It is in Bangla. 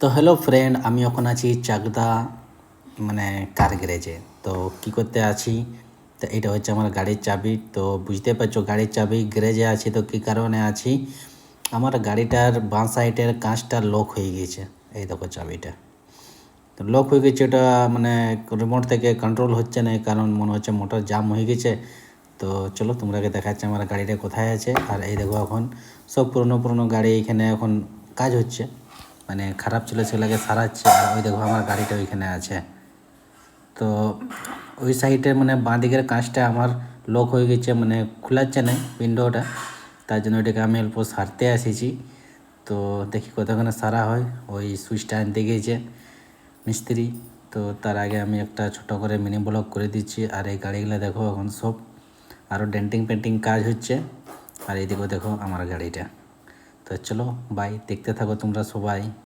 তো হ্যালো ফ্রেন্ড আমি এখন আছি চাকদা মানে কার গ্যারেজে তো কি করতে আছি? তো এটা হচ্ছে আমার গাড়ির চাবি। তো বুঝতে পারছ গাড়ির চাবি গ্যারেজে আছি, তো কী কারণে আছি? আমার গাড়িটার বাঁ সাইডের কাঁচটা লক হয়ে গিয়েছে। এই দেখো চাবিটা। তো লক হয়ে গেছে ওটা মানে রিমোট থেকে কন্ট্রোল হচ্ছে না কারণ মনে হচ্ছে মোটর জাম হয়ে গেছে তো চলো তোমরাকে দেখাচ্ছে আমার গাড়িটা কোথায় আছে। আর এই দেখো এখন, সব পুরনো পুরনো গাড়ি এখানে এখন কাজ হচ্ছে। মানে খারাপ ছিল সেগুলোকে সারাচ্ছে, আর ওই দেখো আমার গাড়িটা ওইখানে আছে। তো ওই সাইডে মানে বাঁ দিকের কাঁচটা আমার লক হয়ে গেছে মানে খোলাচ্ছে না উইন্ডোটা তার জন্য ওইটাকে আমি অল্প সারতে এসেছি। তো দেখি কতক্ষণে সারা হয়। ওই সুইচটা আনতে গিয়েছে মিস্ত্রি। তো তার আগে আমি একটা ছোট করে মিনি ব্লক করে দিচ্ছি। আর এই গাড়িগুলো দেখো এখন সব আরও ডেন্টিং পেন্টিং কাজ হচ্ছে। আর এইদিকেও দেখো আমার গাড়িটা। তো চলো বাই দেখতে থাকো তোমরা সবাই।